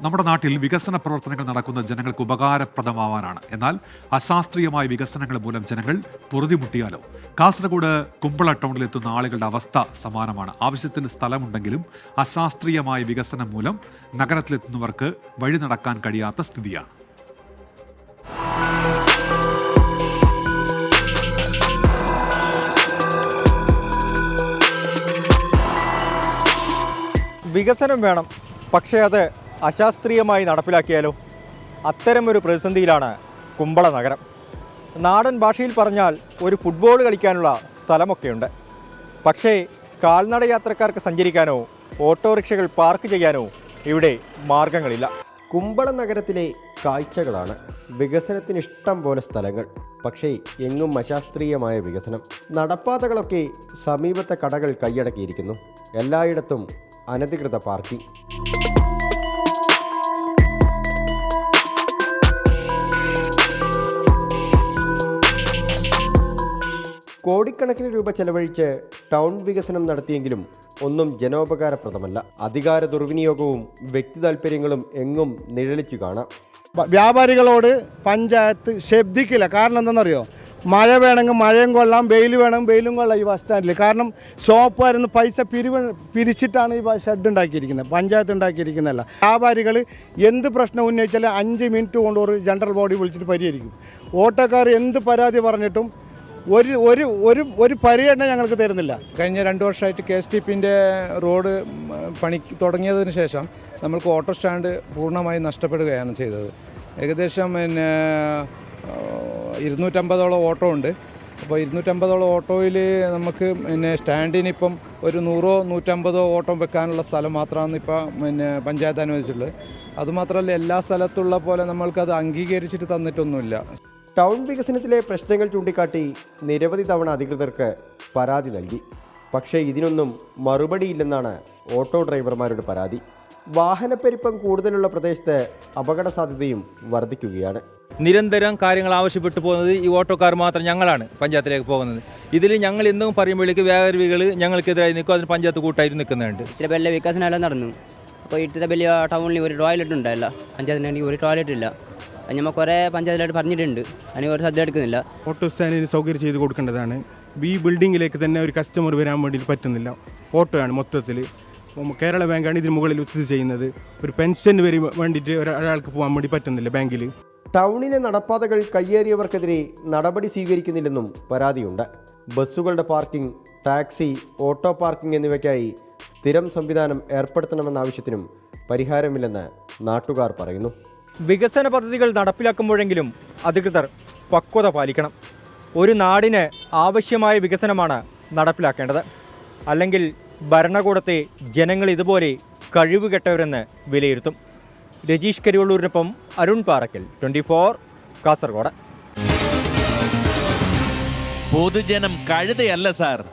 നമ്മുടെ നാട്ടിൽ വികസന പ്രവർത്തനങ്ങൾ നടക്കുന്ന ജനങ്ങൾക്ക് ഉപകാരപ്രദമാവാനാണ്. എന്നാൽ അശാസ്ത്രീയമായ വികസനങ്ങൾ മൂലം ജനങ്ങൾ പൊറുതിമുട്ടിയാലോ? കാസർഗോഡ് കുമ്പള ടൗണിലെത്തുന്ന ആളുകളുടെ അവസ്ഥ സമാനമാണ്. ആവശ്യത്തിന് സ്ഥലമുണ്ടെങ്കിലും അശാസ്ത്രീയമായ വികസനം മൂലം നഗരത്തിലെത്തുന്നവർക്ക് വഴി നടക്കാൻ കഴിയാത്ത സ്ഥിതിയാണ്. വികസനം വേണം. പക്ഷേ അത് അശാസ്ത്രീയമായി നടപ്പിലാക്കിയാലോ? അത്തരമൊരു പ്രതിസന്ധിയിലാണ് കുമ്പള നഗരം. നാടൻ ഭാഷയിൽ പറഞ്ഞാൽ ഒരു ഫുട്ബോൾ കളിക്കാനുള്ള സ്ഥലമൊക്കെയുണ്ട്. പക്ഷേ കാൽനട യാത്രക്കാർക്ക് സഞ്ചരിക്കാനോ ഓട്ടോറിക്ഷകൾ പാർക്ക് ചെയ്യാനോ ഇവിടെ മാർഗങ്ങളില്ല. കുമ്പള നഗരത്തിലെ കാഴ്ചകളാണ് വികസനത്തിന് ഇഷ്ടം പോലെ സ്ഥലങ്ങൾ പക്ഷേ എങ്ങും അശാസ്ത്രീയമായ വികസനം. നടപ്പാതകളൊക്കെ സമീപത്തെ കടകൾ കൈയടക്കിയിരിക്കുന്നു. എല്ലായിടത്തും അനധികൃത പാർക്കിംഗ് കോടിക്കണക്കിന് രൂപ ചെലവഴിച്ച് ടൗൺ വികസനം നടത്തിയെങ്കിലും ഒന്നും ജനോപകാരപ്രദമല്ല. അധികാര ദുർവിനിയോഗവും വ്യക്തി താല്പര്യങ്ങളും എങ്ങും നിഴലിച്ചു കാണാം. വ്യാപാരികളോട് പഞ്ചായത്ത് ശബ്ദിക്കില്ല. കാരണം എന്താണെന്നറിയോ? മഴ വേണമെങ്കിൽ മഴയും കൊള്ളാം വെയിൽ വേണം വെയിലും കൊള്ളാം ഈ ബസ് സ്റ്റാൻഡിൽ. കാരണം ഷോപ്പുകാരുന്ന് പൈസ പിരിവ് പിരിച്ചിട്ടാണ് ഈ ഷെഡ് ഉണ്ടാക്കിയിരിക്കുന്നത് പഞ്ചായത്ത് ഉണ്ടാക്കിയിരിക്കുന്നതല്ല. വ്യാപാരികൾ എന്ത് പ്രശ്നം ഉന്നയിച്ചാലും അഞ്ച് മിനിറ്റ് കൊണ്ട് ഒരു ജനറൽ ബോഡി വിളിച്ചിട്ട് പരിഹരിക്കും. ഓട്ടോക്കാർ എന്ത് പരാതി പറഞ്ഞിട്ടും ഒരു ഒരു ഒരു ഒരു പരിഗണന ഞങ്ങൾക്ക് തരുന്നില്ല. കഴിഞ്ഞ രണ്ട് വർഷമായിട്ട് കെ എസ് ടി പിന്റെ റോഡ് പണി തുടങ്ങിയതിന് ശേഷം നമ്മൾക്ക് ഓട്ടോ സ്റ്റാൻഡ് പൂർണമായും നഷ്ടപ്പെടുകയാണ് ചെയ്തത്. ഏകദേശം പിന്നെ ഇരുന്നൂറ്റമ്പതോളം ഓട്ടോ ഉണ്ട്. അപ്പോൾ ഇരുന്നൂറ്റമ്പതോളം ഓട്ടോയിൽ നമുക്ക് പിന്നെ സ്റ്റാൻഡിനിപ്പം ഒരു നൂറോ നൂറ്റമ്പതോ ഓട്ടോ വെക്കാനുള്ള സ്ഥലം മാത്രമാണ് ഇപ്പോൾ പിന്നെ പഞ്ചായത്ത് അനുവദിച്ചിട്ടുള്ളത്. അതുമാത്രമല്ല എല്ലാ സ്ഥലത്തുള്ള പോലെ നമ്മൾക്കത് അംഗീകരിച്ചിട്ട് തന്നിട്ടൊന്നുമില്ല. ടൗൺ വികസനത്തിലെ പ്രശ്നങ്ങൾ ചൂണ്ടിക്കാട്ടി നിരവധി തവണ അധികൃതർക്ക് പരാതി നൽകി. പക്ഷേ ഇതിനൊന്നും മറുപടിയില്ലെന്നാണ് ഓട്ടോ ഡ്രൈവർമാരുടെ പരാതി. വാഹനപ്പെരുപ്പം കൂടുതലുള്ള പ്രദേശത്ത് അപകട സാധ്യതയും വർദ്ധിക്കുകയാണ്. നിരന്തരം കാര്യങ്ങൾ ആവശ്യപ്പെട്ടു പോകുന്നത് ഈ ഓട്ടോക്കാർ മാത്രം ഞങ്ങളാണ് പഞ്ചായത്തിലേക്ക് പോകുന്നത്. ഇതിൽ ഞങ്ങൾ എന്തും പറയുമ്പോഴേക്ക് വേഗരവികൾ ഞങ്ങൾക്കെതിരായി നിൽക്കും. അതിന് പഞ്ചായത്ത് കൂട്ടായിട്ട് നിൽക്കുന്നുണ്ട്. ഇത്ര വലിയ വികസനമെല്ലാം നടന്നു. അപ്പോൾ ഇത്ര വലിയ ടൗണിൽ ഒരു ടോയ്ലറ്റ് ഉണ്ടായില്ല പഞ്ചായത്തിനാണെങ്കിൽ ഒരു ടോയ്ലറ്റ് ഇല്ല. അത് നമ്മൾ കുറേ പഞ്ചായത്തിലായിട്ട് പറഞ്ഞിട്ടുണ്ട്. അതിന് ഒരു ശ്രദ്ധ എടുക്കുന്നില്ല. ഓട്ടോ സ്റ്റാൻഡിന് സൗകര്യം ചെയ്ത് കൊടുക്കേണ്ടതാണ്. ഈ ബിൽഡിങ്ങിലേക്ക് തന്നെ ഒരു കസ്റ്റമർ വരാൻ വേണ്ടിയിട്ട് പറ്റുന്നില്ല. ഓട്ടോയാണ് മൊത്തത്തിൽ കേരള ബാങ്കാണ് ഇതിന് മുകളിൽ സ്ഥിതി ചെയ്യുന്നത്. ഒരു പെൻഷൻ വരെ വേണ്ടിയിട്ട് ഒരാൾക്ക് പോകാൻ വേണ്ടി പറ്റുന്നില്ല ബാങ്കിൽ ടൗണിലെ നടപ്പാതകൾ കയ്യേറിയവർക്കെതിരെ നടപടി സ്വീകരിക്കുന്നില്ലെന്നും പരാതിയുണ്ട്. ബസ്സുകളുടെ പാർക്കിംഗ് ടാക്സി ഓട്ടോ പാർക്കിംഗ് എന്നിവയ്ക്കായി സ്ഥിരം സംവിധാനം ഏർപ്പെടുത്തണമെന്ന ആവശ്യത്തിനും പരിഹാരമില്ലെന്ന് നാട്ടുകാർ പറയുന്നു. വികസന പദ്ധതികൾ നടപ്പിലാക്കുമ്പോഴെങ്കിലും അധികൃതർ പക്വത പാലിക്കണം. ഒരു നാടിന് ആവശ്യമായ വികസനമാണ് നടപ്പിലാക്കേണ്ടത്. അല്ലെങ്കിൽ ഭരണകൂടത്തെ ജനങ്ങൾ ഇതുപോലെ കഴിവുകെട്ടവരെന്ന് വിലയിരുത്തും. രജീഷ് കരിവള്ളൂരിനൊപ്പം അരുൺ പാറക്കൽ ട്വന്റി ഫോർ കാസർഗോഡ്. പൊതുജനം കഴുതയല്ല സാർ.